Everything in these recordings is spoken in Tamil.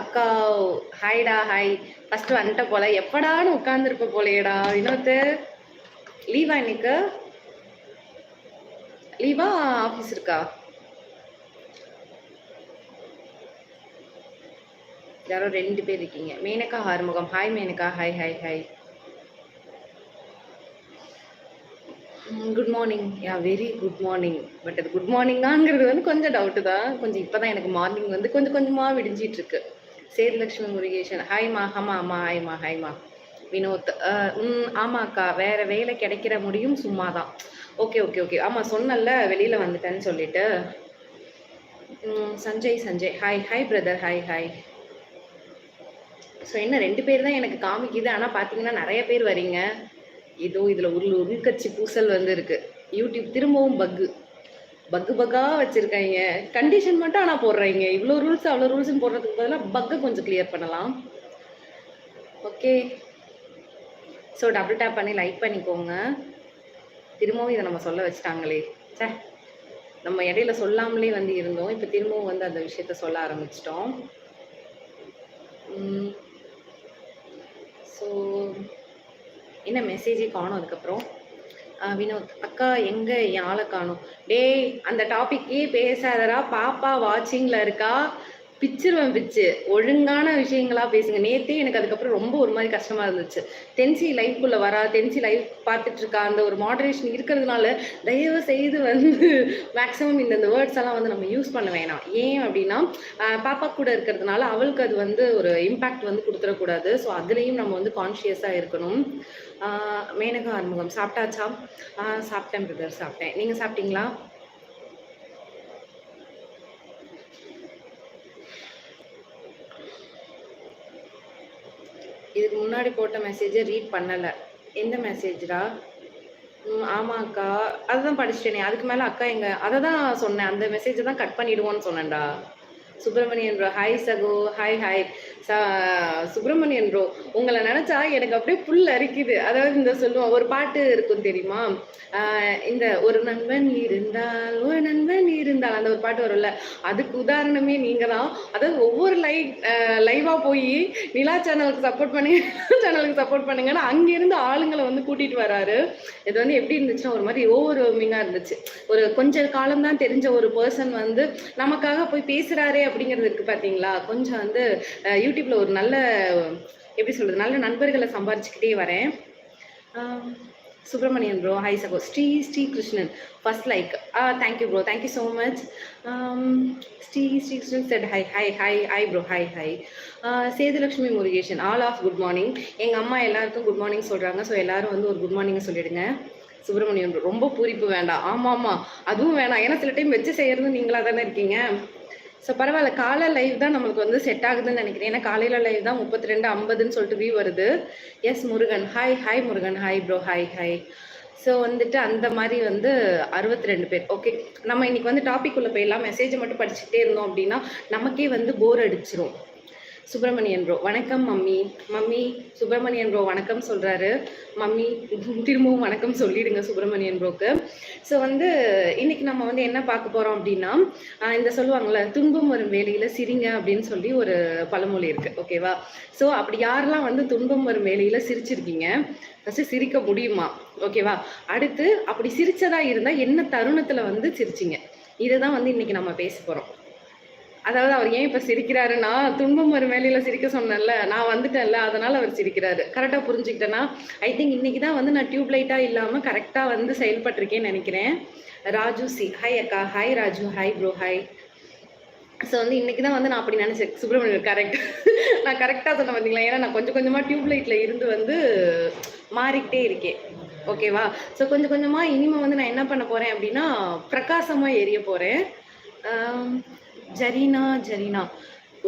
அக்கா ஹாய்டா ஹாய். ஃபர்ஸ்ட் வந்துட்ட போல. எப்படான்னு உட்காந்துருப்ப போலையடா. வினோத்து லீவா இன்னைக்கு? லீவா ஆஃபீஸ் இருக்கா? யாரோ ரெண்டு பேர் இருக்கீங்க. Menaka Arumugam. Hi Menaka. Hi hi hi good morning ya very good morning but அது குட் மார்னிங்காங்கிறது வந்து கொஞ்சம் டவுட்டு தான். கொஞ்சம் இப்போ தான் எனக்கு மார்னிங் வந்து கொஞ்சம் கொஞ்சமாக விடிஞ்சிட்டு இருக்கு. சேதுலட்சுமி முருகேசன். ஹாய்மா ஹமா அம்மா ஹாய்மா ஹாய்மா வினோத் ம் ஆமாக்கா வேற வேலை கிடைக்கிற முடியும் சும்மா தான் ஓகே ஓகே ஓகே. ஆமா சொன்னல வெளியில வந்துட்டேன்னு சொல்லிட்டு. Sanjay Sanjay. Hi hi brother hi hi so என்ன ரெண்டு பேர் தான் எனக்கு காமிக்குது. ஆனால் பார்த்தீங்கன்னா நிறைய பேர் வரீங்க. ஏதோ இதில் உருள் உள்கட்சி பூசல் வந்து இருக்கு. யூடியூப் திரும்பவும் பக்கு பக்கு பக்கா வச்சிருக்காங்க கண்டிஷன் மட்டும் ஆனால் போடுறாங்க இவ்வளோ ரூல்ஸ் அவ்வளோ ரூல்ஸ்னு போடுறதுக்கு பதிலாக பக்கை கொஞ்சம் கிளியர் பண்ணலாம். ஓகே ஸோ டபுள் டேப் பண்ணி லைக் பண்ணிக்கோங்க. திரும்பவும் இதை நம்ம சொல்ல வச்சுட்டாங்களே. ச்சே. நம்ம இடையில சொல்லாமலே வந்து இருந்தோம். இப்போ திரும்பவும் வந்து அந்த விஷயத்த சொல்ல ஆரம்பிச்சிட்டோம். ஸோ என்ன மெசேஜே காணும் அதுக்கப்புறம்? வினோத் அக்கா எங்க என் ஆளை காணும்? டேய் அந்த டாபிக்கே பேசாதடா. பாப்பா வாட்சிங்ல இருக்கா? பிச்சிருவேன் பிச்சு. ஒழுங்கான விஷயங்களா பேசுங்க. நேத்தே எனக்கு அதுக்கப்புறம் ரொம்ப ஒரு மாதிரி கஷ்டமா இருந்துச்சு. தென்சி லைஃப்குள்ள வரா தென்சி லைவ் பார்த்துட்டு இருக்கா அந்த ஒரு மாடரேஷன் இருக்கிறதுனால தயவு செய்து வந்து மேக்ஸிமம் இந்த இந்த வேர்ட்ஸ் எல்லாம் வந்து நம்ம யூஸ் பண்ண வேணாம். ஏன் அப்படின்னா பாப்பா கூட இருக்கிறதுனால அவளுக்கு அது வந்து ஒரு இம்பாக்ட் வந்து கொடுத்துடக்கூடாது. ஸோ அதுலேயும் நம்ம வந்து கான்ஷியஸாக இருக்கணும். மேனகா ஆறுமுகம் சாப்பிட்டாச்சா? சாப்பிட்டேன் பிரதர் சாப்பிட்டேன். நீங்கள் சாப்பிட்டீங்களா? இதுக்கு முன்னாடி போட்ட மெசேஜை ரீட் பண்ணலை. எந்த மெசேஜ்டா ம் ஆமாக்கா. அதுதான் படிச்சிட்டேனே. அதுக்கு மேலே அக்கா எங்க அதை தான் சொன்னேன். அந்த மெசேஜை தான் கட் பண்ணிடுவோன்னு சொன்னேன்டா. சுப்பிரமணியன் ப்ரோ ஹாய் சகோ. ஹாய் ஹாய் சுப்பிரமணியன் ப்ரோ உங்களை நினச்சா எனக்கு அப்படியே புல் அரிக்குது. அதாவது இந்த சொல்லுவோம் ஒரு பாட்டு இருக்கும் தெரியுமா? இந்த ஒரு நண்பன் இருந்தால் ஒரு நண்பன் இருந்தால் அந்த ஒரு பாட்டு வரும்ல. அதுக்கு உதாரணமே நீங்கள் தான் அதாவது ஒவ்வொரு லைவ் லைவாக போய் நிலா சேனலுக்கு சப்போர்ட் பண்ணி சேனலுக்கு சப்போர்ட் பண்ணுங்கன்னா அங்கேருந்து ஆளுங்களை வந்து கூட்டிகிட்டு வராரு. இது வந்து எப்படி இருந்துச்சுன்னா ஒரு மாதிரி ஓவர் இருந்துச்சு. ஒரு கொஞ்ச காலம் தான் தெரிஞ்ச ஒரு பர்சன் வந்து நமக்காக போய் பேசுகிறாரே அப்படிங்கிறது இருக்கு பார்த்தீங்களா கொஞ்சம் வந்து யூடியூப்பில் யூடியூப்ல ஒரு நல்ல எப்படி சொல்றது நல்ல நண்பர்களை சம்பாரிச்சுக்கிட்டே வரேன். சுப்ரமணியன் சுப்பிரமணியன் ப்ரோ ஹை சகோ. Sri Sri Krishnan. First like thank you bro thank you so much Sri Sri Krishnan said hi hi hi hi bro hi hi Sethulakshmi Murugesan all of good morning எங்கள் அம்மா எல்லாருக்கும் குட் மார்னிங் சொல்கிறாங்க ஸோ எல்லாரும் வந்து ஒரு குட் மார்னிங் சொல்லிடுங்க. சுப்பிரமணியன் ப்ரோ ரொம்ப பூரிப்பு வேண்டாம். ஆமாம் ஆமாம் அதுவும் வேணாம். ஏன்னா சில டைம் வச்சு செய்யறது நீங்களாக தானே இருக்கீங்க. ஸோ பரவாயில்ல. காலை லைவ் தான் நம்மளுக்கு வந்து செட் ஆகுதுன்னு நினைக்கிறேன். ஏன்னா காலையில் லைவ் தான் முப்பத்தி ரெண்டு ஐம்பதுன்னு சொல்லிட்டு வியூ வருது. S Murugan. Hi hi Murugan. Hi bro hi hi so வந்துட்டு அந்த மாதிரி வந்து அறுபத்தி ரெண்டு பேர். ஓகே நம்ம இன்னைக்கு வந்து டாபிக் உள்ள போயிடலாம். மெசேஜை மட்டும் படிச்சுட்டே இருந்தோம் அப்படின்னா நமக்கே வந்து போர் அடிச்சிரும். சுப்பிரமணியன் ப்ரோ வணக்கம் மம்மி. மம்மி சுப்பிரமணியன் ப்ரோ வணக்கம் சொல்கிறாரு மம்மி திரும்பவும் வணக்கம் சொல்லிடுங்க சுப்பிரமணியன் ப்ரோக்கு ஸோ வந்து இன்னைக்கு நம்ம வந்து என்ன பார்க்க போகிறோம் அப்படின்னா இந்த சொல்லுவாங்கல்ல துன்பம் வரும் வேலையில் சிரிங்க அப்படின்னு சொல்லி ஒரு பழமொழி இருக்குது ஓகேவா ஸோ அப்படி யாரெல்லாம் வந்து துன்பம் வரும் வேலையில் சிரிச்சிருக்கீங்க? ஃபஸ்ட்டு சிரிக்க முடியுமா? ஓகேவா அடுத்து அப்படி சிரிச்சதா இருந்தால் என்ன தருணத்தில் வந்து சிரிச்சிங்க? இதுதான் வந்து இன்னைக்கு நம்ம பேச போகிறோம் அதாவது அவர் ஏன் இப்போ சிரிக்கிறாருன்னா துன்பம் ஒரு மேலையில சிரிக்க சொன்னேன்ல நான் வந்துட்டேன்ல அதனால் அவர் சிரிக்கிறாரு. கரெக்டாக புரிஞ்சுக்கிட்டேன்னா ஐ திங்க் இன்றைக்கி தான் வந்து நான் டியூப் லைட்டாக இல்லாமல் கரெக்டாக வந்து செயல்பட்டிருக்கேன்னு நினைக்கிறேன். ராஜு சி ஹாய் அக்கா hi Raju hi bro hi so வந்து இன்னைக்கு தான் வந்து நான் அப்படி நினச்சேன் சுப்பிரமணியன் கரெக்ட் நான் கரெக்டாக சொன்ன பார்த்தீங்களா ஏன்னா நான் கொஞ்சம் கொஞ்சமாக டியூப் லைட்டில் இருந்து வந்து மாறிக்கிட்டே இருக்கேன். ஓகேவா ஸோ கொஞ்சம் கொஞ்சமாக இனிமேல் வந்து நான் என்ன பண்ண போகிறேன் அப்படின்னா பிரகாசமாக எரிய போகிறேன் ஜரீனா ஜரீனா.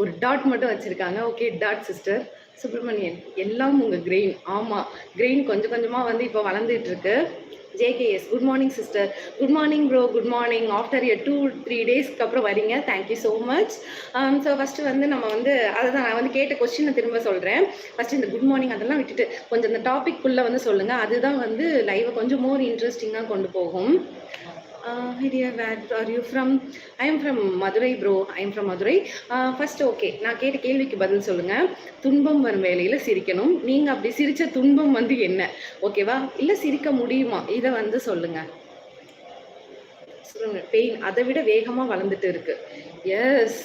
ஒரு டாட் மட்டும் வச்சுருக்காங்க. ஓகே டாட் சிஸ்டர் சுப்பிரமணியன் எல்லாம் உங்கள் கிரெயின் ஆமாம் கிரெயின் கொஞ்சம் கொஞ்சமாக வந்து இப்போ வளர்ந்துட்டு இருக்கு J K S good morning sister good morning bro good morning after a two three டேஸ்க்கு அப்புறம் வரீங்க. Thank you so much so first வந்து நம்ம வந்து அதை தான் நான் வந்து கேட்ட கொஸ்டினை திரும்ப சொல்கிறேன் ஃபஸ்ட்டு இந்த குட் மார்னிங் அதெல்லாம் விட்டுட்டு கொஞ்சம் இந்த டாபிக் குள்ளே வந்து சொல்லுங்கள் அதுதான் வந்து லைவை கொஞ்சம் மோர் இன்ட்ரெஸ்டிங்காக கொண்டு போகும். Hi where are you from I am from Madurai bro I am from Madurai first okay நான் கேட்ட கேள்விக்கு பதில் சொல்லுங்கள் துன்பம் வரும் வேலையில் சிரிக்கணும். நீங்கள் அப்படி சிரித்த துன்பம் வந்து என்ன? ஓகேவா இல்லை சிரிக்க முடியுமா? இதை வந்து சொல்லுங்கள் சொல்லுங்க. பெயின் அதை விட வேகமாக வளர்ந்துட்டு இருக்கு. எஸ்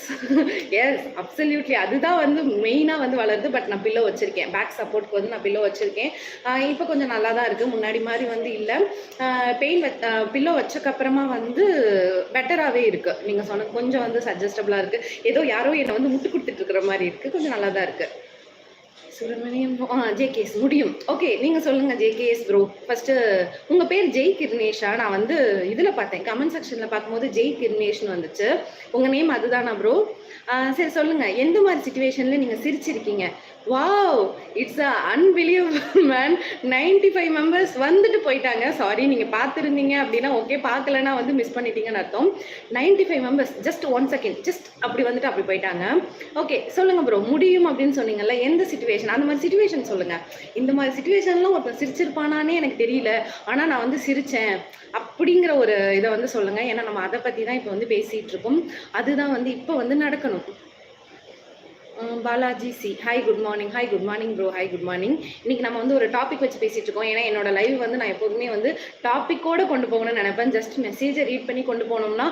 எஸ் அப்சல்யூட்லி அதுதான் வந்து மெயினாக வந்து வளருது. பட் நான் பில்லோ வச்சுருக்கேன். பேக் சப்போர்ட்க்கு வந்து நான் பில்லோ வச்சுருக்கேன். இப்போ கொஞ்சம் நல்லா தான் இருக்குது முன்னாடி மாதிரி வந்து இல்லை. பெயின் வ பில்லோ வச்சக்கப்புறமா வந்து பெட்டராகவே இருக்குது நீங்கள் சொன்ன கொஞ்சம் வந்து சஜஸ்டபுளாக இருக்குது ஏதோ யாரோ என்னை வந்து முட்டு கொடுத்துட்டு இருக்கிற மாதிரி இருக்குது கொஞ்சம் நல்லா தான் இருக்குது சுப்பிரமணியம் ஆ ஜேகேஎஸ் முடியும். ஓகே நீங்கள் சொல்லுங்கள் ஜேகேஎஸ் ப்ரோ ஃபஸ்ட்டு உங்கள் பேர் ஜெய் கிர்னேஷா நான் வந்து இதில் பார்த்தேன். கமெண்ட் செக்ஷனில் பார்க்கும்போது ஜெய் கிர்னேஷ்னு வந்துச்சு. உங்கள் நேம் அதுதானா ப்ரோ சரி சொல்லுங்கள் எந்த மாதிரி சுச்சுவேஷனில் நீங்கள் சிரிச்சிருக்கீங்க? Wow! It's a unbelievable man ninety five members வந்துட்டு போயிட்டாங்க. சாரி நீங்கள் பார்த்துருந்தீங்க அப்படின்னா ஓகே பார்க்கலன்னா வந்து மிஸ் பண்ணிட்டீங்கன்னு அர்த்தம். Ninety five members just one second just அப்படி வந்துட்டு அப்படி போயிட்டாங்க. ஓகே சொல்லுங்கள் ப்ரோ முடியும் அப்படின்னு சொன்னீங்கல்ல எந்த சுச்சுவேஷன் அந்த மாதிரி சுச்சுவேஷன் சொல்லுங்கள் இந்த மாதிரி சுச்சுவேஷன்லாம் ஒருத்தன் சிரிச்சிருப்பானானே எனக்கு தெரியல. ஆனால் நான் வந்து சிரித்தேன் அப்படிங்கிற ஒரு இதை வந்து சொல்லுங்கள் ஏன்னா நம்ம அதை பற்றி தான் இப்போ வந்து பேசிகிட்டு இருக்கோம். அதுதான் வந்து இப்போ வந்து くの。Balaji C. Hi good morning hi good morning bro hi good morning இன்னைக்கு நம்ம வந்து ஒரு டாபிக் வச்சு பேசிட்டு இருக்கோம். ஏன்னா என்னோட லைவ் வந்து நான் எப்போதுமே வந்து டாப்பிக்கோட கொண்டு போகணும்னு நினைப்பேன். ஜஸ்ட் மெசேஜை ரீட் பண்ணி கொண்டு போனோம்னா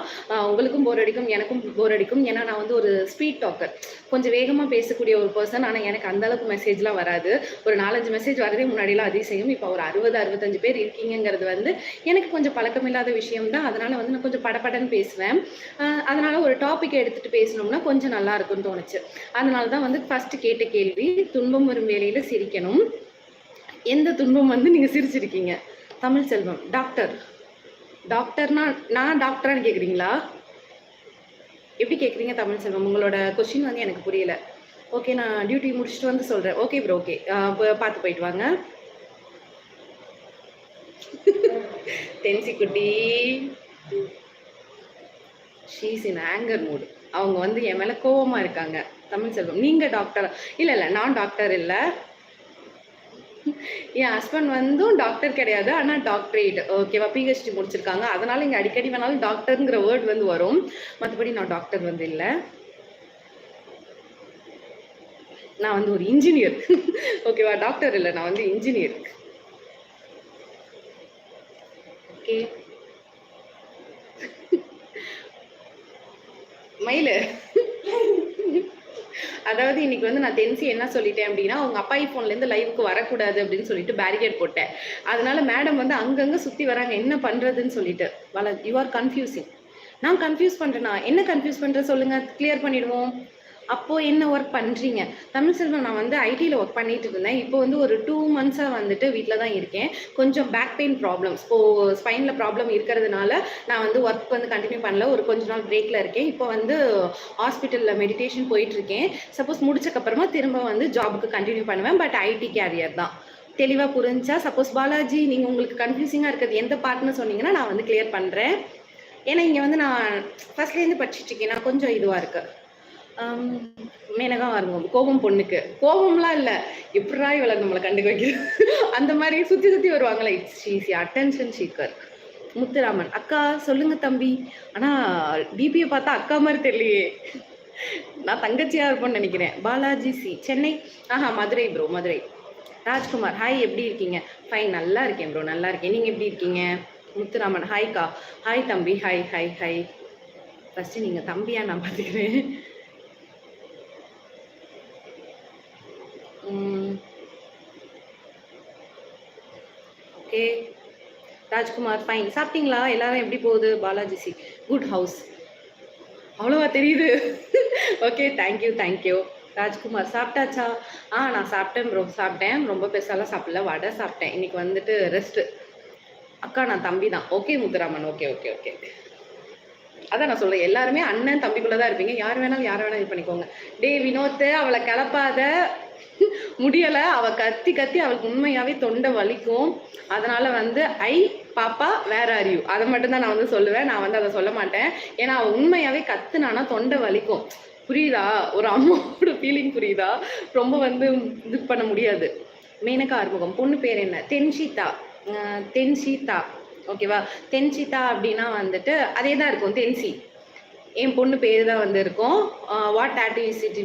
உங்களுக்கும் போர் அடிக்கும் எனக்கும் போர் அடிக்கும். ஏன்னா நான் வந்து ஒரு ஸ்பீட் டாக்கர் கொஞ்சம் வேகமாக பேசக்கூடிய ஒரு பர்சன் ஆனால் எனக்கு அந்த அளவுக்கு மெசேஜ்லாம் வராது. ஒரு நாலஞ்சு மெசேஜ் வரதே முன்னாடிலாம் அதிசயம். இப்போ ஒரு அறுபது அறுபத்தஞ்சு பேர் இருக்கீங்கங்கிறது வந்து எனக்கு கொஞ்சம் பழக்கமில்லாத விஷயம் தான். அதனால் வந்து நான் கொஞ்சம் படப்படன்னு பேசுவேன். அதனால் ஒரு டாபிக் எடுத்துகிட்டு பேசணும்னா கொஞ்சம் நல்லா இருக்கும்னு தோணுச்சு. அதனால் தான் வந்து ஃபர்ஸ்ட் கேட்ட கேள்வி துன்பம் வரும் வேலையில சிரிக்கணும். எந்த துன்பம் வந்து நீங்க சிரிச்சிருக்கீங்க? தமிழ் செல்வம் டாக்டர் டாக்டர்னா நான் டாக்டரானு கேக்குறீங்களா? எப்படி கேக்குறீங்க தமிழ் செல்வம்? உங்களோட கொஸ்டின் வந்து எனக்கு புரியல. ஓகே நான் டியூட்டி முடிச்சுட்டு வந்து சொல்றேன். ஓகே ப்ரோ ஓகே பார்த்து போயிட்டு வாங்க. தென்சி குட்டி ஷீஸ் இன் ஆங்கர் மூடு அவங்க வந்து என் மேலே கோவமாக இருக்காங்க. தமிழ் செல்வம். நீங்கள் டாக்டர் இல்லை இல்லை நான் டாக்டர் இல்லை. என் ஹஸ்பண்ட் வந்தும் டாக்டர் கிடையாது ஆனால் டாக்டரேட் ஓகேவா பிஹெச்டி முடிச்சிருக்காங்க. அதனால இங்கே அடிக்கடி வேணாலும் டாக்டருங்கிற வேர்ட் வந்து வரும். மற்றபடி நான் டாக்டர் வந்து இல்லை. நான் வந்து ஒரு இன்ஜினியர் ஓகேவா டாக்டர் இல்லை நான் வந்து இன்ஜினியர் ஓகே மயிலு. அதாவது இன்னைக்கு வந்து நான் தென்சி என்ன சொல்லிட்டேன் அப்படின்னா அவங்க அப்பா ஃபோன்லேருந்து லைவுக்கு வரக்கூடாது அப்படின்னு சொல்லிட்டு பேரிகேட் போட்டேன். அதனால மேடம் வந்து அங்கங்க சுற்றி வராங்க என்ன பண்ணுறதுன்னு சொல்லிட்டு. வள யூ ஆர் கன்ஃபியூசிங் நான் கன்ஃபியூஸ் பண்றேன்னா என்ன கன்ஃபியூஸ் பண்ணுற சொல்லுங்க கிளியர் பண்ணிடுவோம். அப்போ என்ன ஒர்க் பண்றீங்க? தமிழ் செல்வம் நான் வந்து ஐடியில் ஒர்க் பண்ணிட்டு இருந்தேன். இப்போ வந்து ஒரு டூ மந்த்ஸாக வந்துட்டு வீட்டில் தான் இருக்கேன். கொஞ்சம் பேக் பெயின் ப்ராப்ளம்ஸ் இப்போ ஸ்பைனில் ப்ராப்ளம் இருக்கிறதுனால நான் வந்து ஒர்க் வந்து கண்டினியூ பண்ணல. ஒரு கொஞ்ச நாள் பிரேக்கில் இருக்கேன். இப்போ வந்து ஹாஸ்பிட்டலில் மெடிடேஷன் போயிட்டு இருக்கேன். சப்போஸ் முடிச்சக்கப்புறமா திரும்ப வந்து ஜாபுக்கு கண்டினியூ பண்ணுவேன். பட் ஐடி கேரியர் தான். தெளிவாக புரிஞ்சா சப்போஸ் பாலாஜி நீங்கள் உங்களுக்கு கன்ஃபியூசிங்காக இருக்கிறது எந்த பார்ட்னு சொன்னீங்கன்னா நான் வந்து கிளியர் பண்ணுறேன் ஏன்னா இங்கே வந்து நான் ஃபஸ்ட்லேருந்து படிச்சுட்டு இருக்கேன். நான் கொஞ்சம் இதுவாக இருக்கு. மேனகா வருவோம் கோபம் பொண்ணுக்கு. கோபம்லாம் இல்லை. எப்படா இவளை நம்மளை கண்டுக்க வைக்கிறது? அந்த மாதிரி சுற்றி சுற்றி வருவாங்களே. It's easy attention seeker Muthuraman. அக்கா சொல்லுங்க தம்பி. ஆனால் டிபியை பார்த்தா அக்கா மாதிரி தெரியலையே. நான் தங்கச்சியாக இருப்பேன்னு நினைக்கிறேன். பாலாஜி சி. சென்னை? ஆஹா மதுரை ப்ரோ மதுரை. ராஜ்குமார் ஹாய் எப்படி இருக்கீங்க? ஃபைன் நல்லா இருக்கேன் ப்ரோ நல்லா இருக்கேன். நீங்கள் எப்படி இருக்கீங்க? முத்துராமன் ஹாய்க்கா ஹாய் தம்பி. ஹாய் ஹாய் ஹாய் ஃபஸ்ட்டு நீங்கள் தம்பியாக நான் பார்த்துக்கிறேன் ஓகே. ராஜ்குமார் ஃபைன் சாப்பிட்டீங்களா? எல்லாரும் எப்படி போகுது? பாலாஜி சி குட் ஹவுஸ் அவ்வளோவா தெரியுது. ஓகே தேங்க்யூ தேங்க்யூ ராஜ்குமார் சாப்பிட்டாச்சா? ஆ நான் சாப்பிட்டேன் ப்ரோ சாப்பிட்டேன். ரொம்ப பெருசாலாம் சாப்பிடல. வடை சாப்பிட்டேன். இன்னைக்கு வந்துட்டு ரெஸ்ட்டு அக்கா நான் தம்பி தான். Okay Muthuraman. Okay okay okay. அதான் நான் சொல்றேன். எல்லாருமே அண்ணன் தம்பிக்குள்ள தான் இருப்பீங்க. யார் வேணாலும் யார் வேணாலும் இது பண்ணிக்கோங்க. டே வினோத்து அவளை கிளப்பாத. முடியல. அவ கத்தி கத்தி அவளுக்கு உண்மையாவே தொண்டை வலிக்கும். அதனால வந்து ஐ பாப்பா வேற அறிவு அதை மட்டும்தான் நான் வந்து சொல்லுவேன். நான் வந்து அதை சொல்ல மாட்டேன். ஏன்னா அவ உண்மையாவே கத்துனானா தொண்டை வலிக்கும். புரியுதா? ஒரு அம்மாவோட ஃபீலிங் புரியுதா? ரொம்ப வந்து இது பண்ண முடியாது. மேனகா ஆறுமுகம் பொண்ணு பேர் என்ன? தென்ஷிதா. அஹ் தென்ஷிதா. ஓகேவா? தென்சிதா அப்படின்னா வந்துட்டு அதே தான் இருக்கும். தென்சி. என் பொண்ணு பேர் தான் வந்து இருக்கும். வாட் டேட்டு இஸ் இட்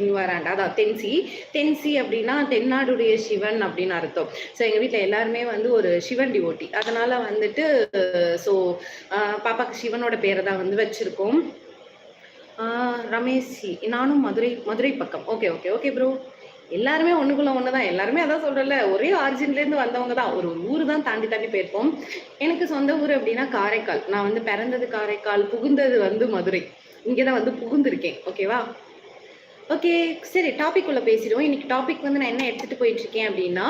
அதான் தென்சி தென்சி அப்படின்னா தென்னாடுடைய சிவன் அப்படின்னு அர்த்தம். ஸோ எங்கள் வீட்டில் எல்லாருமே வந்து ஒரு சிவன் டிவோட்டி அதனால் வந்துட்டு ஸோ பாப்பாக்கு சிவனோட பேரை தான் வந்து வச்சுருக்கோம். ரமேஷி. நானும் மதுரை மதுரை பக்கம். ஓகே ஓகே ஓகே ப்ரோ எல்லாருமே ஒண்ணுக்குள்ள ஒன்று தான் எல்லாருமே அதான் சொல்றேன்ல ஒரே ஆரிஜின்லேருந்து வந்தவங்க தான். ஒரு ஊர் தான் தாண்டி தாண்டி போயிருப்போம். எனக்கு சொந்த ஊர் அப்படின்னா காரைக்கால். நான் வந்து பிறந்தது காரைக்கால் புகுந்தது வந்து மதுரை. இங்கே தான் வந்து புகுந்திருக்கேன். ஓகேவா ஓகே சரி டாபிக் உள்ள பேசிடுவோம். இன்னைக்கு டாபிக் வந்து நான் என்ன எடுத்துட்டு போயிட்டு இருக்கேன் அப்படின்னா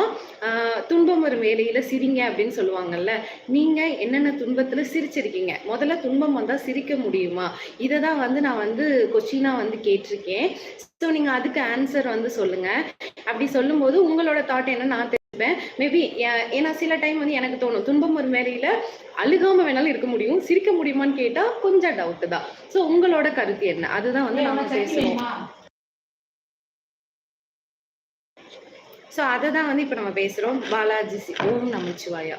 துன்பம் வரும் வேலையில சிரிங்க அப்படின்னு சொல்லுவாங்கல்ல. நீங்க என்னென்ன துன்பத்துல சிரிச்சிருக்கீங்க? முதல்ல துன்பம் வந்தா சிரிக்க முடியுமா? இதை தான் வந்து நான் வந்து கொஸ்டினா வந்து கேட்டிருக்கேன். ஸோ நீங்க அதுக்கு ஆன்சர் வந்து சொல்லுங்க. அப்படி சொல்லும்போது உங்களோட தாட் என்ன நான் மேபி ஏன்னா சில டைம் வந்து எனக்கு தோணும் துன்பம் வரும் வேலையில அழுகாம வேணாலும் இருக்க முடியும் சிரிக்க முடியுமான்னு கேட்டா கொஞ்சம் டவுட் தான். ஸோ உங்களோட கருத்து என்ன? அதுதான் வந்து நாம பேசுவோம் ஸோ அதை தான் வந்து இப்போ நம்ம பேசுகிறோம் Balaji C Om Namachivaya.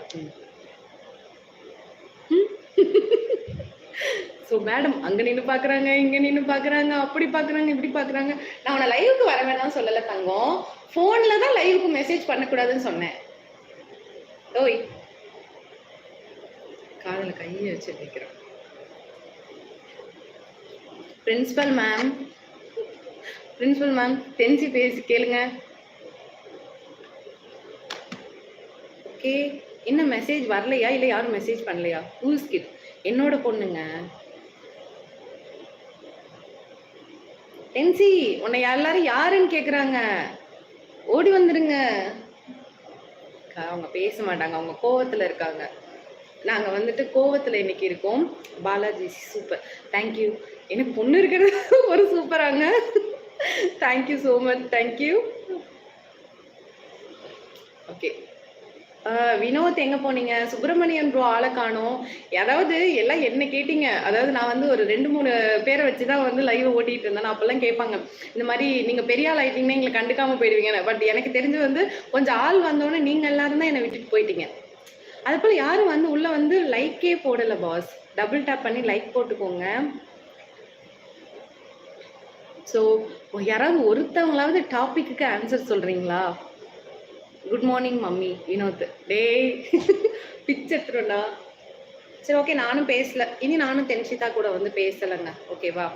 So madam அங்கே நின்று பார்க்குறாங்க இங்கே நின்று பார்க்குறாங்க அப்படி பார்க்குறாங்க இப்படி பார்க்குறாங்க நான் உன்னை லைவுக்கு வர வேணாம்னு சொல்லலை தங்கம். ஃபோனில் தான் லைவுக்கு மெசேஜ் பண்ணக்கூடாதுன்னு சொன்னேன். ஓய். காதில் கையை வச்சு வைக்கிறோம். பிரின்சிபல் மேம் பிரின்சிபல் மேம் தெரிஞ்சு பேசி கேளுங்க. ஓகே என்ன மெசேஜ் வரலையா? இல்லை யாரும் மெசேஜ் பண்ணலையா? ஹூஸ் கிட் என்னோட பொண்ணுங்க. டென்சி உன்னை எல்லாரும் யாருன்னு கேட்குறாங்க ஓடி வந்துருங்க. அவங்க பேச மாட்டாங்க. அவங்க கோவத்துல இருக்காங்க. நாங்க வந்துட்டு கோவத்துல இன்னைக்கு இருக்கோம். பாலாஜி சூப்பர். தேங்க்யூ எனக்கு பொண்ணு இருக்கிறது ஒரு சூப்பராங்க. Thank you so much thank you okay ஆஹ் வினோத் எங்க போனீங்க? சுப்பிரமணியன் ப்ரோ ஆளை காணும். அதாவது எல்லாம் என்ன கேட்டீங்க? அதாவது நான் வந்து ஒரு ரெண்டு மூணு பேரை வச்சு தான் வந்து லைவ் ஓட்டிட்டு இருந்தேன். அப்பெல்லாம் கேட்பாங்க இந்த மாதிரி நீங்க பெரிய ஆள் ஆயிட்டீங்கன்னா எங்களை கண்டுக்காம போயிடுவீங்க பட் எனக்கு தெரிஞ்சு வந்து கொஞ்சம் ஆள் வந்தோடனே நீங்க எல்லாரும் தான் என்னை விட்டுட்டு போயிட்டீங்க. அது போல யாரும் வந்து உள்ள வந்து லைக்கே போடல பாஸ் டபுள் டேப் பண்ணி லைக் போட்டுக்கோங்க. ஸோ யாராவது ஒருத்தவங்களாவது டாபிக்கு ஆன்சர் சொல்றீங்களா? Good morning mummy Vinod. டேய் பிச்சை எடுத்துருண்டா சரி ஓகே நானும் பேசல. இனி நானும் தென்சிதா கூட வந்து பேசலைங்க. ஓகேவா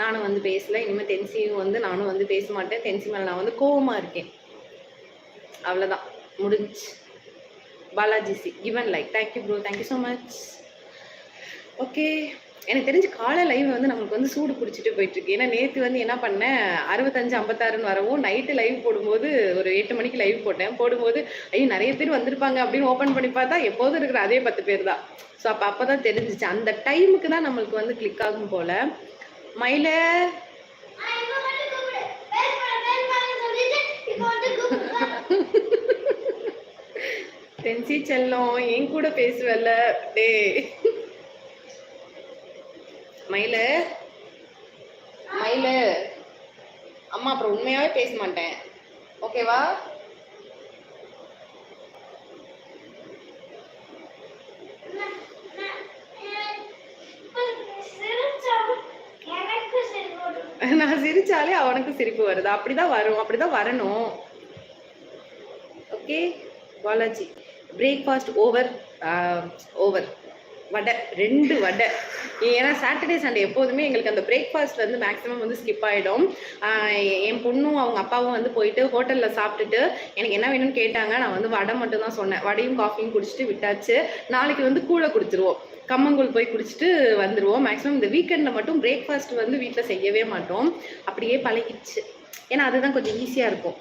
நானும் வந்து பேசல. இனிமேல் தென்சியும் வந்து நானும் வந்து பேச மாட்டேன். தென்சி மேலே நான் வந்து கோவமாக இருக்கேன். அவ்வளோதான் முடிஞ்சு. Balaji C given like thank you bro thank you so much okay எனக்கு தெரிஞ்சு காலை லைவ் வந்து நம்மளுக்கு வந்து சூடு பிடிச்சிட்டு போயிட்டு இருக்கு ஏன்னா நேற்று வந்து என்ன பண்ணேன்? அறுபத்தஞ்சு ஐம்பத்தாறுன்னு வரவும் நைட்டு லைவ் போடும்போது ஒரு எட்டு மணிக்கு லைவ் போட்டேன். போடும்போது ஐயோ நிறைய பேர் வந்திருப்பாங்க அப்படின்னு ஓப்பன் பண்ணி பார்த்தா எப்போதும் இருக்கிற அதே பத்து பேர் தான். ஸோ அப்போ அப்போ தான் தெரிஞ்சிச்சு. அந்த டைமுக்கு தான் நம்மளுக்கு வந்து கிளிக் ஆகும் போல. மயில. தென்சி செல்லம் என் கூட பேசுவல்ல. டே மயில. மயில. அம்மா அப்புறம் உண்மையாவே பேச மாட்டேன். ஓகேவா நான் சிரிச்சாலே அவனுக்கு சிரிப்பு வருது. அப்படிதான் வரும். அப்படிதான் வரணும். Okay Balaji. Breakfast over over வடை ரெண்டு வடை. ஏன்னா சாட்டர்டே சண்டே எப்போதுமே எங்களுக்கு அந்த பிரேக்ஃபாஸ்ட் வந்து மேக்ஸிமம் வந்து ஸ்கிப் ஆகிடும் என் பொண்ணும் அவங்க அப்பாவும் வந்து போயிட்டு ஹோட்டலில் சாப்பிட்டுட்டு எனக்கு என்ன வேணும்னு கேட்டாங்க நான் வந்து வடை மட்டும் தான் சொன்னேன். வடையும் காஃபியும் குடிச்சிட்டு விட்டாச்சு. நாளைக்கு வந்து கூழை குடிச்சிருவோம். கம்மங்கூழ் போய் குடிச்சிட்டு வந்துருவோம். மேக்ஸிமம் இந்த வீக்கெண்டில் மட்டும் பிரேக்ஃபாஸ்ட் வந்து வீட்டில் செய்யவே மாட்டோம். அப்படியே பழகிடுச்சு. ஏன்னா அதுதான் கொஞ்சம் ஈஸியாக இருக்கும்.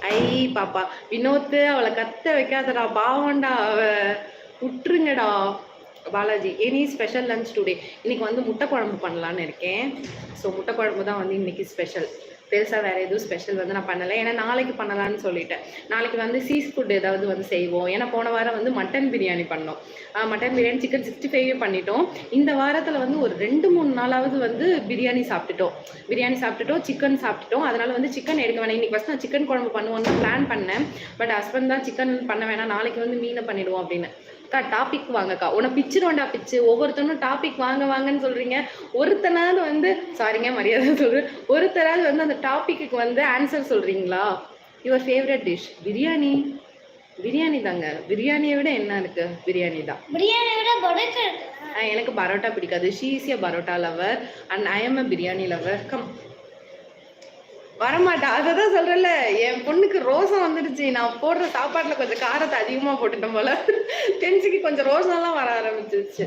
ஐ பாப்பா. வினோத்து அவளை கத்த வைக்காதடா. பாவண்டா அவ. விட்டுருங்கடா Balaji any special lunch today இன்னைக்கு வந்து முட்டை குழம்பு பண்ணலான்னு இருக்கேன். ஸோ முட்டை குழம்பு தான் வந்து இன்னைக்கு ஸ்பெஷல் பெருசாக வேறு எதுவும் ஸ்பெஷல் வந்து நான் பண்ணலை. ஏன்னா நாளைக்கு பண்ணலான்னு சொல்லிட்டேன். நாளைக்கு வந்து சீஸ் ஃபுட் ஏதாவது வந்து செய்வோம். ஏன்னா போன வாரம் வந்து மட்டன் பிரியாணி பண்ணோம். Mutton biryani chicken sixty five பண்ணிட்டோம். இந்த வாரத்தில் வந்து ஒரு ரெண்டு மூணு நாளாவது வந்து பிரியாணி சாப்பிட்டுட்டோம். பிரியாணி சாப்பிட்டுட்டோம் சிக்கன் சாப்பிட்டுட்டோம். அதனால் வந்து சிக்கன் எடுக்க வேணாம். இன்னைக்கு ஃபஸ்ட் நான் சிக்கன் குழம்பு பண்ணுவோன்னு பிளான் பண்ணேன். பட் ஹஸ்பண்ட் தான் சிக்கன் பண்ண வேணாம். நாளைக்கு வந்து மீனை பண்ணிவிடுவோம் அப்படின்னு. அக்கா டாபிக் வாங்கக்கா. உன்னை பிச்சிருவோண்டா பிச்சு. ஒவ்வொருத்தனும் டாபிக் வாங்க வாங்கன்னு சொல்றீங்க. ஒருத்தனாவது வந்து சாரிங்க மரியாதை சொல்றேன். ஒருத்தராவது வந்து அந்த டாபிக்கு வந்து ஆன்சர் சொல்றீங்களா? Your favourite dish biryani biryani தாங்க. பிரியாணியை விட என்ன இருக்கு? பிரியாணி தான். பிரியாணி விட எனக்கு பரோட்டா பிடிக்காது. ஷீசியா parotta lover and I am a biryani lover come வரமாட்டா. அதை தான் என் பொண்ணுக்கு ரோசம் வந்துடுச்சு. நான் போடுற சாப்பாட்டுல கொஞ்சம் காரத்தை அதிகமா போட்டுட்டேன் போல. தெரிஞ்சுக்கு கொஞ்சம் ரோசம்லாம் வர ஆரம்பிச்சிருச்சு.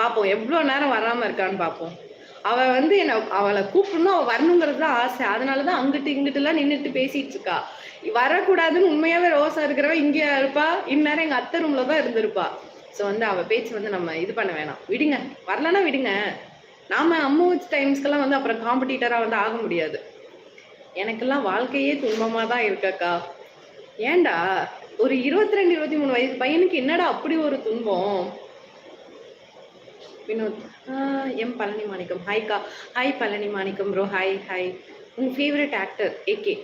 பார்ப்போம் எவ்வளோ நேரம் வராம இருக்கான்னு பார்ப்போம் அவ வந்து என்ன அவளை கூப்பிடணும் அவள் வரணுங்கிறது தான் ஆசை. அதனால தான் அங்கிட்டு இங்கிட்டுலாம் நின்றுட்டு பேசிட்டு இருக்கா. வரக்கூடாதுன்னு உண்மையாவே ரோசா இருக்கிறவ இங்க இருப்பா இந்நேரம் எங்க அத்தை ரூம்ல தான் இருந்திருப்பா. ஸோ வந்து அவ பேச்சு வந்து நம்ம இது பண்ண வேணாம். விடுங்க. வரலன்னா விடுங்க. நாம அம்மு டைம்ஸ்க்கெல்லாம் வந்து அப்புறம் காம்படிட்டரா வந்து ஆக முடியாது. எனக்கெல்லாம் வாழ்க்கையே துன்பமாக தான் இருக்கக்கா. ஏன்டா? ஒரு இருபத்தி ரெண்டு இருபத்தி மூணு வயசு பையனுக்கு என்னடா அப்படி ஒரு துன்பம்? வினோத் ஆஹ் M Palani Manickam. ஹாய்க்கா hi Palani Manickam bro hi hi உன் ஃபேவரட் ஆக்டர் ஏகே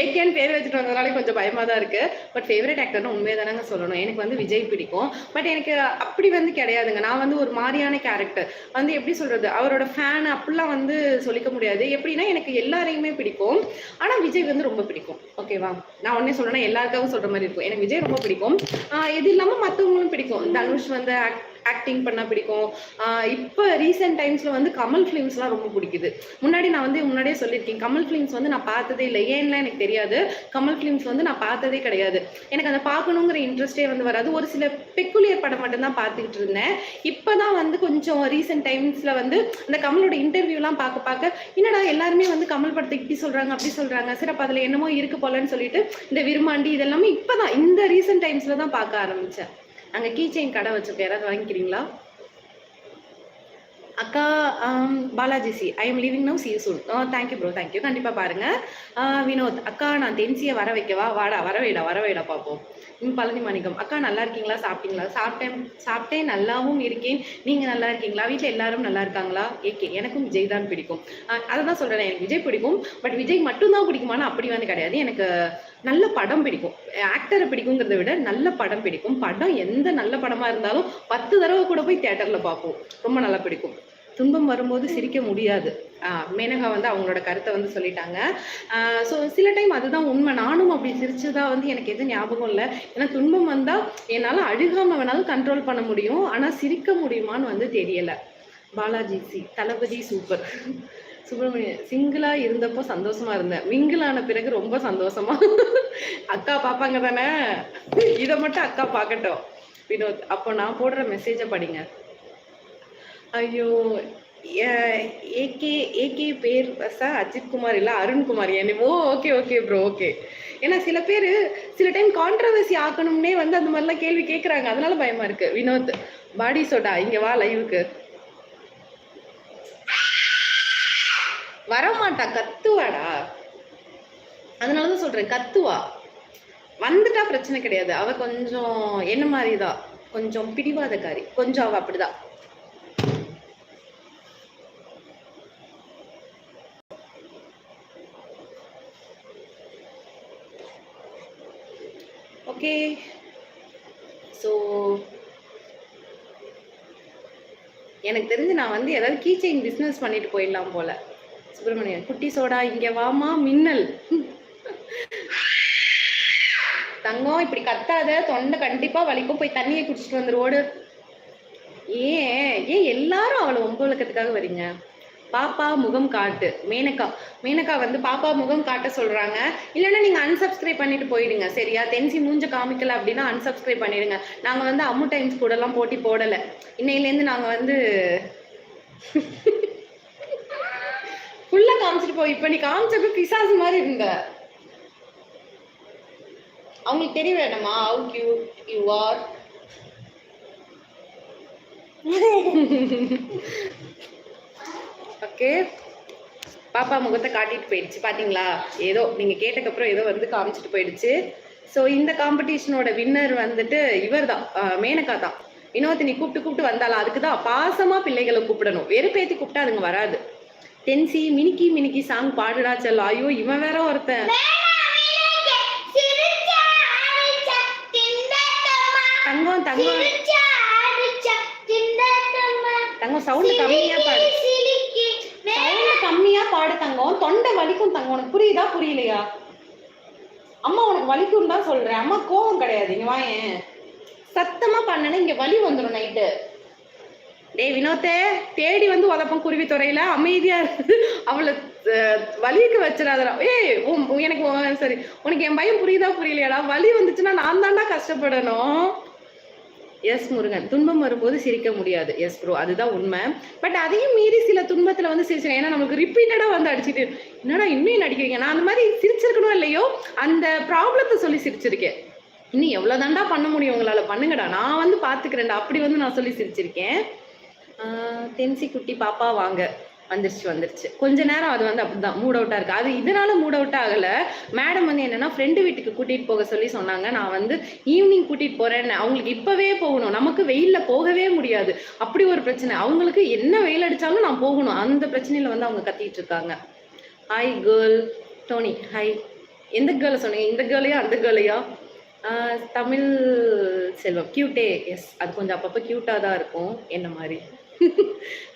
ஏகேன்னு பேர் வச்சுட்டு வந்ததுனால கொஞ்சம் பயமாக தான் இருக்கு பட் ஃபேவரட் ஆக்டர்னு உண்மையை தானங்க சொல்லணும். எனக்கு வந்து விஜய் பிடிக்கும். பட் எனக்கு அப்படி வந்து கிடையாதுங்க. நான் வந்து ஒரு மாதிரியான கேரக்டர் வந்து எப்படி சொல்றது? அவரோட ஃபேன் அப்படிலாம் வந்து சொல்லிக்க முடியாது. எப்படின்னா எனக்கு எல்லாரையுமே பிடிக்கும். ஆனால் விஜய் வந்து ரொம்ப பிடிக்கும். ஓகேவா நான் ஒன்றே சொல்லணும்னா எல்லாருக்காகவும் சொல்கிற மாதிரி இருக்கும். எனக்கு விஜய் ரொம்ப பிடிக்கும். இது இல்லாமல் மற்றவங்களும் பிடிக்கும். தனுஷ் வந்து ஆக்டிங் பண்ண பிடிக்கும். இப்போ ரீசெண்ட் டைம்ஸில் வந்து கமல் ஃபிலிம்ஸ்லாம் ரொம்ப பிடிக்குது. முன்னாடி நான் வந்து முன்னாடியே சொல்லியிருக்கேன். கமல் ஃபிலிம்ஸ் வந்து நான் பார்த்ததே இல்லை. ஏன்லாம் எனக்கு தெரியாது. கமல் ஃபிலிம்ஸ் வந்து நான் பார்த்ததே கிடையாது. எனக்கு அதை பார்க்கணுங்கிற இன்ட்ரெஸ்டே வந்து வராது. ஒரு சில பெக்குலியர் படம் மட்டும்தான் பார்த்துக்கிட்டு இருந்தேன். இப்போ தான் வந்து கொஞ்சம் ரீசெண்ட் டைம்ஸில் வந்து இந்த கமலோட இன்டர்வியூலாம் பார்க்க பார்க்க என்னடா எல்லாருமே வந்து கமல் படத்தை இப்படி சொல்கிறாங்க அப்படி சொல்கிறாங்க சரி அதில் என்னமோ இருக்கு போலன்னு சொல்லிட்டு இந்த விருமாண்டி இதெல்லாமே இப்போ தான் இந்த ரீசெண்ட் டைம்ஸில் தான் பார்க்க ஆரம்பித்தேன் அங்க கீ செயின் கடை வச்சுருக்கேன் யாராவது வாங்கிக்கிறீங்களா? அக்கா Balaji C I am living now C soon thank you bro thank you கண்டிப்பாக பாருங்கள் வினோத் அக்கா நான் தென்சியை வர வைக்கவா? வாடா வரவேடா வரவேடா பார்ப்போம் ம் பழனி மாணிக்கம். அக்கா நல்லா இருக்கீங்களா? சாப்பிட்டீங்களா? சாப்பிட்டேன் சாப்பிட்டேன். நல்லாவும் இருக்கேன். நீங்கள் நல்லா இருக்கீங்களா? வீட்டில் எல்லாரும் நல்லா இருக்காங்களா? ஏகே எனக்கும் விஜய் தான் பிடிக்கும். அதை தான் சொல்கிறேன் எனக்கு விஜய் பிடிக்கும். பட் விஜய் மட்டும்தான் பிடிக்குமான்னு அப்படி வந்து கிடையாது. எனக்கு நல்ல படம் பிடிக்கும். ஆக்டரை பிடிக்குங்கிறத விட நல்ல படம் பிடிக்கும். படம் எந்த நல்ல படமா இருந்தாலும் பத்து தடவை கூட போய் தியேட்டர்ல பார்ப்போம். ரொம்ப நல்லா பிடிக்கும். துன்பம் வரும்போது சிரிக்க முடியாது. ஆஹ் மேனகா வந்து அவங்களோட கருத்தை வந்து சொல்லிட்டாங்க. ஸோ சில டைம் அதுதான் உண்மை. நானும் அப்படி சிரிச்சதா வந்து எனக்கு எதுவும் ஞாபகம் இல்லை. ஏன்னா துன்பம் வந்தால் என்னால் அழுகாம வேணாலும் கண்ட்ரோல் பண்ண முடியும். ஆனால் சிரிக்க முடியுமான்னு வந்து தெரியலை. பாலாஜி சி தளபதி சூப்பர் சுப்பிரமணியன் சிங்கிளா இருந்தப்போ சந்தோஷமா இருந்தேன். மிங்கிள் ஆன பிறகு ரொம்ப சந்தோஷமா. அக்கா பாப்பாங்க தானே? இதை மட்டும் அக்கா பார்க்கட்டும். வினோத் அப்போ நான் போடுற மெசேஜை படிங்க. ஐயோ ஏகே ஏகே பேர் சார் அஜித் குமார் இல்லை அருண்குமார் என்னவோ? ஓகே ஓகே ப்ரோ ஓகே ஏன்னா சில பேர் சில டைம் கான்ட்ரவர்சி ஆக்கணும்னே வந்து அந்த மாதிரிலாம் கேள்வி கேட்குறாங்க அதனால பயமா இருக்கு. வினோத் பாடி சோடா இங்கே வா லைவுக்கு வரமாட்டா கத்துவாடா. அதனாலதான் சொல்றேன் கத்துவா. வந்துட்டா பிரச்சனை கிடையாது. அவ கொஞ்சம் என்ன மாதிரிதான் கொஞ்சம் பிடிவாதக்காரி. கொஞ்சம் அவ அப்படிதான் ஓகே. ஸோ எனக்கு தெரிஞ்சு நான் வந்து ஏதாவது கீ செயின் பிஸ்னஸ் பண்ணிட்டு போயிடலாம் போல. சுப்பிரமணியன் குட்டி சோடா இங்க வாமா மின்னல். தங்கம் இப்படி கத்தாத தொண்டை கண்டிப்பா வலிக்கும். போய் தண்ணியை குடிச்சிட்டு வந்துருவோடு ஏன் ஏன் எல்லாரும் அவளை ஒம்பவழக்கத்துக்காக வரீங்க? பாப்பா முகம் காட்டு. மேனகா மேனகா வந்து பாப்பா முகம் காட்ட சொல்றாங்க. இல்லைன்னா நீங்க அன்சப்ஸ்கிரைப் பண்ணிட்டு போயிடுங்க சரியா? தென்சி மூஞ்ச காமிக்கல அப்படின்னா அன்சப்ஸ்கிரைப் பண்ணிடுங்க. நாங்க வந்து அம்மு டைம்ஸ் கூட எல்லாம் போட்டி போடல. இன்னையிலேருந்து நாங்க வந்து ஃபுல்லா காமிச்சிட்டு போய் இப்ப நீ காமிச்சப்ப பிசாசு மாதிரி இருந்த. அவங்களுக்கு தெரிய வேண்டாமா? How cute you are okay பாப்பா முகத்தை காட்டிட்டு போயிடுச்சு. பாத்தீங்களா? ஏதோ நீங்க கேட்டக்கப்புறம் ஏதோ வந்து காமிச்சிட்டு போயிடுச்சு. ஸோ இந்த காம்படிஷனோட வின்னர் வந்துட்டு இவர் தான் மேனகா தான். வினோத் நீ கூப்பிட்டு கூப்பிட்டு வந்தாலும் அதுக்கு தான் பாசமா பிள்ளைகளை கூப்பிடணும். வெறுப்பேத்தி கூப்பிட்டா அதுங்க வராது. டென்சி மினிக்கி மினிக்கி சாங் பாடுடா செல்ல. ஐயோ இவன் வேற ஒருத்தன். தங்கம் தங்கம். தங்கம் சவுண்ட் கம்மியா பாடு. சவுண்டு சவுண்ட் கம்மியா பாடு தங்கம். தொண்டை வலிக்கும் தங்கம். உனக்கு புரியுதா புரியலையா? அம்மா உனக்கு வலிக்கும் தான் சொல்றேன். அம்மா கோவம் கிடையாது. இங்க வாங்க சத்தமா பண்ணனா இங்க வலி வந்துடும் நைட்டு டேய் வினோத்தே தேடி வந்து உதப்பம் குருவி துறையில அமைதியா அவளை வலிக்கு வச்சிடாதடா. ஏய் எனக்கு சரி. உனக்கு என் பயம் புரியுதா புரியலையாடா? வலி வந்துச்சுன்னா நான் தான்டா கஷ்டப்படணும். எஸ் முருகன். துன்பம் வரும்போது சிரிக்க முடியாது. எஸ் ப்ரோ அதுதான் உண்மை. பட் அதையும் மீறி சில துன்பத்துல வந்து சிரிச்சிடும் ஏன்னா நமக்கு ரிப்பீட்டடா வந்து அடிச்சுட்டு என்னடா இன்னும் நடிக்கிறீங்க நான் அந்த மாதிரி சிரிச்சிருக்கணும் இல்லையோ? அந்த ப்ராப்ளத்தை சொல்லி சிரிச்சிருக்கேன். இன்னும் எவ்வளோதாண்டா பண்ண முடியும் உங்களால? பண்ணுங்கடா. நான் வந்து பாத்துக்கிறேன்டா. அப்படி வந்து நான் சொல்லி சிரிச்சிருக்கேன். தென்சி குட்டி பாப்பா வாங்க. வந்துருச்சு வந்துருச்சு. கொஞ்ச நேரம் அது வந்து அப்படிதான் மூட் அவுட்டா இருக்கு. அது இதனால மூட் அவுட் ஆகல. மேடம் வந்து என்னன்னா ஃப்ரெண்டு வீட்டுக்கு கூட்டிட்டு போக சொல்லி சொன்னாங்க. நான் வந்து ஈவினிங் கூட்டிட்டு போறேன்னு. அவங்களுக்கு இப்பவே போகணும். நமக்கு வெயில்ல போகவே முடியாது. அப்படி ஒரு பிரச்சனை. அவங்களுக்கு என்ன வெயில் அடிச்சாலும் நான் போகணும். அந்த பிரச்சனையில வந்து அவங்க கத்திட்டு இருக்காங்க. ஹாய் கேர்ள் டோனி ஹாய் எந்த கேர்ளை சொன்னீங்க? இந்த கேர்ளையா அந்த கேர்ளையா தமிழ் செல்வம். கியூட்டே எஸ் அது கொஞ்சம் அப்பப்போ க்யூட்டாக தான் இருக்கும். என்ன மாதிரி?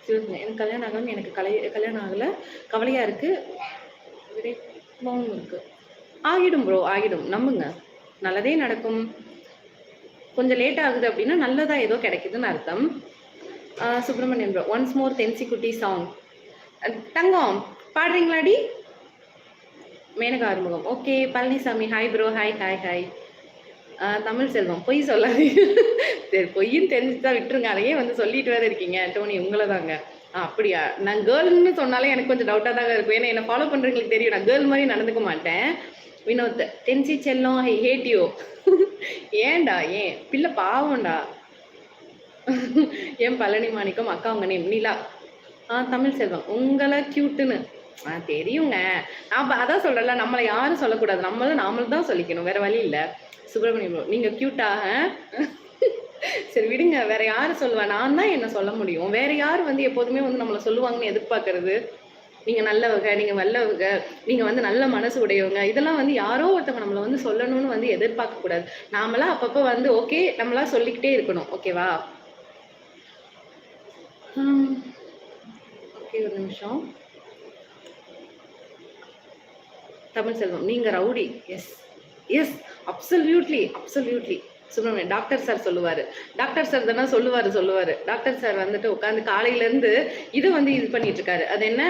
சிவகுமார், எனக்கு கல்யாணம் ஆகணும் எனக்கு கலை கல்யாணம் ஆகலை. கவலையாக இருக்குது விரைப்பாகவும் இருக்குது ஆகிடும் ப்ரோ ஆகிடும். நம்புங்க. நல்லதே நடக்கும். கொஞ்சம் லேட் ஆகுது அப்படின்னா நல்லதாக ஏதோ கிடைக்குதுன்னு அர்த்தம். சுப்பிரமணியன் ப்ரோ ஒன்ஸ் மோர் தென்சி குட்டி சாங் தங்கம். பாடுறீங்களாடி? Menaka Arumugam. Okay Palanisamy hi bro hi hi hi Tamil Selvam. பொய் சொல்லாதீங்க சரி பொய்ன்னு தெரிஞ்சு தான் விட்டுருங்க. அதையே வந்து சொல்லிட்டு வேற இருக்கீங்க டோனி உங்களை தாங்க அப்படியா? நான் கேர்ள்னு சொன்னாலே எனக்கு கொஞ்சம் டவுட்டாக தாங்க இருக்கும். ஏன்னா என்னை ஃபாலோ பண்ணுறவங்களுக்கு தெரியும். நான் கேர்ள் மாதிரி நடந்துக்க மாட்டேன். வினோத் தென்சி செல்லம். I hate you. ஏன்டா ஏன்? பிள்ளை பாவம்டா. ஏன் பழனி மாணிக்கம் அக்கா உங்க நேம் நிலா. ஆ தமிழ் செல்வம். உங்களை கியூட்டுன்னு ஆ தெரியுங்க. நான் அதான் சொல்கிறேன்ல நம்மளை யாரும் சொல்லக்கூடாது. நம்மளும் நாமளும் தான் சொல்லிக்கணும். வேற வழி இல்லை. சுப்பிரமணியம் bro, நீங்க கியூட்டாக சரி விடுங்க. வேற யாரு சொல்லுவா? நான் தான் என்ன சொல்ல முடியும். வேற யார் வந்து எப்போதுமே வந்து நம்மளை சொல்லுவாங்கன்னு எதிர்பார்க்கறது? நீங்க நல்லவங்க நீங்க வல்லவங்க நீங்க வந்து நல்ல மனசு உடையவங்க இதெல்லாம் வந்து யாரோ ஒருத்தவங்க நம்மளை வந்து சொல்லணும்னு வந்து எதிர்பார்க்க கூடாது. நாமளா அப்பப்போ வந்து ஓகே நம்மளா சொல்லிக்கிட்டே இருக்கணும். ஓகேவா ஓகே ஒரு நிமிஷம். தமிழ் செல்வம் நீங்க rowdy. Yes yes absolutely absolutely Subramanian doctor sir சொல்லுவார். டாக்டர் சார் தானே சொல்லுவார் சொல்லுவார். டாக்டர் சார் வந்துட்டு உட்காந்து காலையிலேருந்து இதை வந்து இது பண்ணிட்டு இருக்காரு அது என்ன?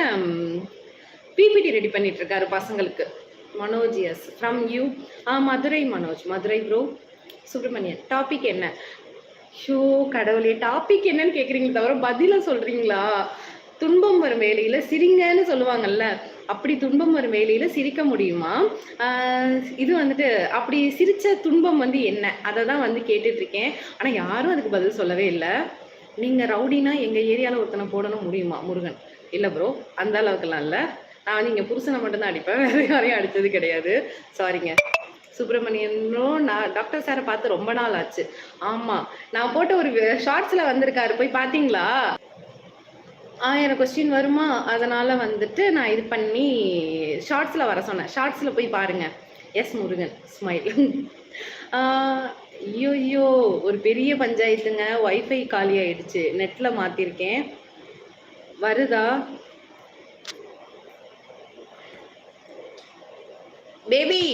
பிபிடி ரெடி பண்ணிட்டு இருக்காரு பசங்களுக்கு. மனோஜ் எஸ் ஃப்ரம் யூ ஆ மதுரை மனோஜ் மதுரை ப்ரோ சுப்பிரமணியன் டாபிக் என்ன? ஷோ கடவுளே டாபிக் என்னன்னு கேட்குறீங்களே தவிர பதிலாக சொல்கிறீங்களா துன்பம் வரும் வேலையில சிரிங்கன்னு சொல்லுவாங்கல்ல அப்படி துன்பம் வரும் வேலையில சிரிக்க முடியுமா? இது வந்துட்டு அப்படி சிரிச்ச துன்பம் வந்து என்ன? அதை தான் வந்து கேட்டுட்டு இருக்கேன் ஆனா யாரும் அதுக்கு பதில் சொல்லவே இல்லை. நீங்க ரவுடினா எங்க ஏரியால ஒருத்தனை போடணும் முடியுமா முருகன்? இல்ல ப்ரோ அந்த அளவுக்குலாம் இல்ல. நான் வந்து இங்க புருஷனை மட்டும்தான் அடிப்பேன். வேற யாரையும் அடிச்சது கிடையாது. சாரிங்க சுப்பிரமணியனும் நான் டாக்டர் சாரை பார்த்து ரொம்ப நாள் ஆச்சு. ஆமா நான் போட்ட ஒரு ஷார்ட்ஸ்ல வந்திருக்காரு. போய் பாத்தீங்களா ஆயிரம் கொஸ்டின் வருமா? அதனால வந்துட்டு நான் இது பண்ணி ஷார்ட்ஸில் வர சொன்னேன். ஷார்ட்ஸில் போய் பாருங்க. எஸ் முருகன். ஸ்மைல் ஐயோ ஒரு பெரிய பஞ்சாயத்துங்க. ஒய்ஃபை காலி ஆயிடுச்சு. நெட்டில் மாற்றிருக்கேன் வருதா? பேபி